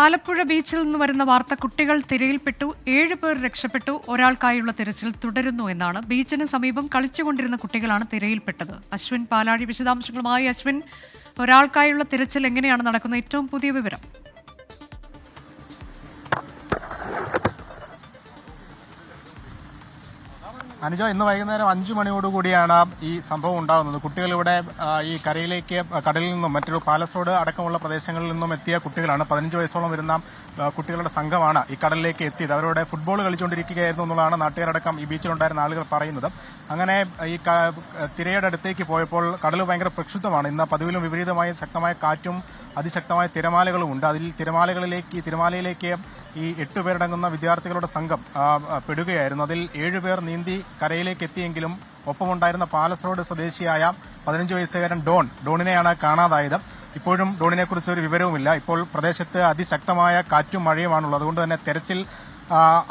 ആലപ്പുഴ ബീച്ചിൽ നിന്ന് വരുന്ന വാർത്ത കുട്ടികൾ തിരയിൽപ്പെട്ടു ഏഴ് പേർ രക്ഷപ്പെട്ടു ഒരാൾക്കായുള്ള തിരച്ചിൽ തുടരുന്നു എന്നാണ്. ബീച്ചിന് സമീപം കളിച്ചുകൊണ്ടിരുന്ന കുട്ടികളാണ് തിരയിൽപ്പെട്ടത്. അശ്വിൻ പാലാഴി വിശദാംശങ്ങളുമായി. അശ്വിൻ ഒരാൾക്കായുള്ള തിരച്ചിൽ എങ്ങനെയാണ് നടക്കുന്ന ഏറ്റവും പുതിയ വിവരം. അനുജ ഇന്ന് വൈകുന്നേരം അഞ്ചു മണിയോടുകൂടിയാണ് ഈ സംഭവം ഉണ്ടാകുന്നത്. കുട്ടികൾ ഇവിടെ ഈ കരയിലേക്ക് കടലിൽ നിന്നും മറ്റൊരു പാലസ് റോഡ് അടക്കമുള്ള പ്രദേശങ്ങളിൽ നിന്നും എത്തിയ കുട്ടികളാണ്. പതിനഞ്ച് വയസ്സോളം വരുന്ന കുട്ടികളുടെ സംഘമാണ് ഈ കടലിലേക്ക് എത്തിയത്. അവരോട് ഫുട്ബോൾ കളിച്ചുകൊണ്ടിരിക്കുകയായിരുന്നു എന്നുള്ളതാണ് നാട്ടുകാരടക്കം ഈ ബീച്ചിലുണ്ടായിരുന്ന ആളുകൾ പറയുന്നത്. അങ്ങനെ ഈ തിരയുടെ അടുത്തേക്ക് പോയപ്പോൾ കടൽ ഭയങ്കര പ്രക്ഷുബ്ധമാണ്. ഇന്ന് പതിവിലും വിപരീതമായ ശക്തമായ കാറ്റും അതിശക്തമായ തിരമാലകളും ഉണ്ട്. അതിൽ തിരമാലകളിലേക്ക് തിരമാലയിലേക്ക് ഈ എട്ട് പേരടങ്ങുന്ന വിദ്യാർത്ഥികളുടെ സംഘം പെടുകയായിരുന്നു. അതിൽ ഏഴുപേർ നീന്തി കരയിലേക്ക് എത്തിയെങ്കിലും ഒപ്പമുണ്ടായിരുന്ന പാലസ് റോഡ് സ്വദേശിയായ പതിനഞ്ച് വയസ്സുകാരൻ ഡോൺ ഡോണിനെയാണ് കാണാതായത്. ഇപ്പോഴും ഡോണിനെക്കുറിച്ച് ഒരു വിവരവുമില്ല. ഇപ്പോൾ പ്രദേശത്ത് അതിശക്തമായ കാറ്റും മഴയുമാണുള്ളത്. അതുകൊണ്ട് തന്നെ തെരച്ചിൽ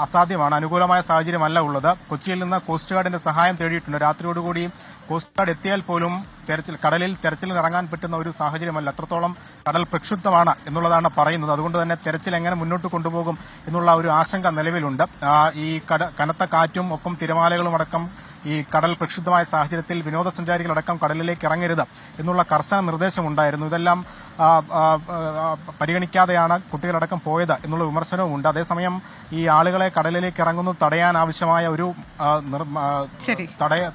അസാധ്യമാണ്. അനുകൂലമായ സാഹചര്യമല്ല ഉള്ളത്. കൊച്ചിയിൽ നിന്ന് കോസ്റ്റ് ഗാർഡിന്റെ സഹായം തേടിയിട്ടുണ്ട്. രാത്രിയോടുകൂടി കോസ്റ്റ് ഗാർഡ് എത്തിയാൽ പോലും തെരച്ചിൽ കടലിൽ തെരച്ചിലിന് ഇറങ്ങാൻ പറ്റുന്ന ഒരു സാഹചര്യമല്ല. അത്രത്തോളം കടൽ പ്രക്ഷുബ്ധമാണ് എന്നുള്ളതാണ് പറയുന്നത്. അതുകൊണ്ട് തന്നെ തെരച്ചിൽ എങ്ങനെ മുന്നോട്ട് കൊണ്ടുപോകും എന്നുള്ള ഒരു ആശങ്ക നിലവിലുണ്ട്. ഈ കനത്ത കാറ്റും ഒപ്പം തിരമാലകളും അടക്കം ഈ കടൽ പ്രക്ഷുബ്ധമായ സാഹചര്യത്തിൽ വിനോദസഞ്ചാരികളടക്കം കടലിലേക്ക് ഇറങ്ങരുത് എന്നുള്ള കർശന നിർദ്ദേശമുണ്ടായിരുന്നു. ഇതെല്ലാം പരിഗണിക്കാതെയാണ് കുട്ടികളടക്കം പോയത് എന്നുള്ള വിമർശനവും ഉണ്ട്. അതേസമയം ഈ ആളുകളെ കടലിലേക്ക് ഇറങ്ങുന്നത് തടയാൻ ആവശ്യമായ ഒരു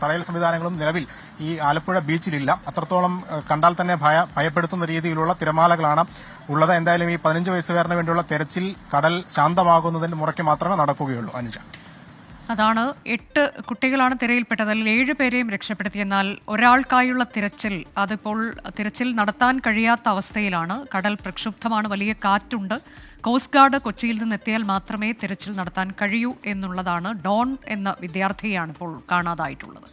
തടയൽ സംവിധാനങ്ങളും നിലവിൽ ഈ ആലപ്പുഴ ബീച്ചിലില്ല അത്രത്തോളം കണ്ടാൽ തന്നെ ഭയ ഭയപ്പെടുത്തുന്ന രീതിയിലുള്ള തിരമാലകളാണ് ഉള്ളത്. എന്തായാലും ഈ പതിനഞ്ച് വയസ്സുകാരന് വേണ്ടിയുള്ള തെരച്ചിൽ കടൽ ശാന്തമാകുന്നതിന് മുറയ്ക്ക് മാത്രമേ നടക്കുകയുള്ളൂ അനുജ. അതാണ് എട്ട് കുട്ടികളാണ് തിരയിൽപ്പെട്ടത്. അതിൽ ഏഴ് പേരെയും രക്ഷപ്പെടുത്തി. എന്നാൽ ഒരാൾക്കായുള്ള തിരച്ചിൽ അതിപ്പോൾ തിരച്ചിൽ നടത്താൻ കഴിയാത്ത അവസ്ഥയിലാണ്. കടൽ പ്രക്ഷുബ്ധമാണ്. വലിയ കാറ്റുണ്ട്. കോസ്റ്റ് ഗാർഡ് കൊച്ചിയിൽ നിന്ന് എത്തിയാൽ മാത്രമേ തിരച്ചിൽ നടത്താൻ കഴിയൂ എന്നുള്ളതാണ് ഡോൺ എന്ന വിദ്യാർത്ഥിയാണ് ഇപ്പോൾ കാണാതായിട്ടുള്ളത്.